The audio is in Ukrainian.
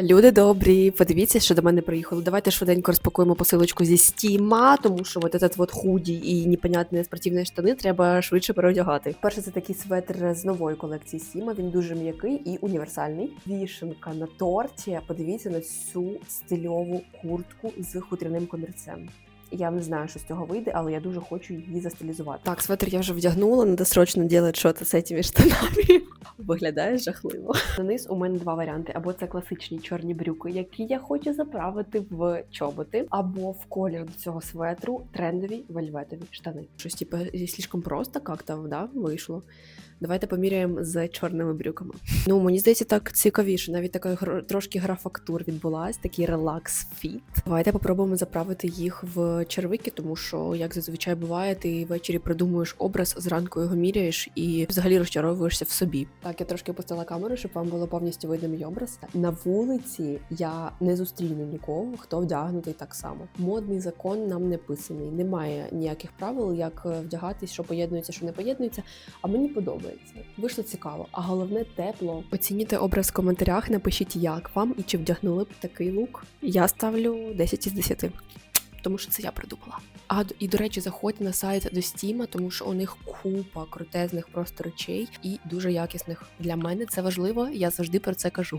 Люди добрі, подивіться, що до мене приїхало. Давайте швиденько розпакуємо посилочку зі стіма, тому що от этот вот худі і непонятні спортивні штани треба швидше переодягати. Перше, це такий светр з нової колекції Сіма. Він дуже м'який і універсальний. Вішенка на торті. Подивіться на цю стильову куртку з хутряним комірцем. Я не знаю, що з цього вийде, але я дуже хочу її застилізувати. Так, светр я вже вдягнула, треба срочно робити щось з цими штанами. Виглядає жахливо. На низ у мене два варіанти: або це класичні чорні брюки, які я хочу заправити в чоботи, або в колір до цього светру трендові вельветові штани. Щось типу слишком просто як-то да, вийшло. Давайте поміряємо з чорними брюками. Ну мені здається, так цікавіше. Навіть така трошки гра фактур відбулась, такий релакс фіт. Давайте попробуємо заправити їх в червики, тому що як зазвичай буває, ти ввечері придумуєш образ, зранку його міряєш і взагалі розчаровуєшся в собі. Так, я трошки опустила камеру, щоб вам було повністю видно мій образ. На вулиці я не зустріну нікого, хто вдягнутий так само. Модний закон нам не писаний. Немає ніяких правил, як е, вдягатись, що поєднується, що не поєднується. А мені подобається. Вийшло цікаво, а головне тепло. Оцінюйте образ в коментарях, напишіть, як вам і чи вдягнули б такий лук. Я ставлю 10 із 10 тому що це я придумала. А і до речі, заходьте на сайт до Стіма, тому що у них купа крутезних просто речей і дуже якісних. Для мене це важливо. Я завжди про це кажу.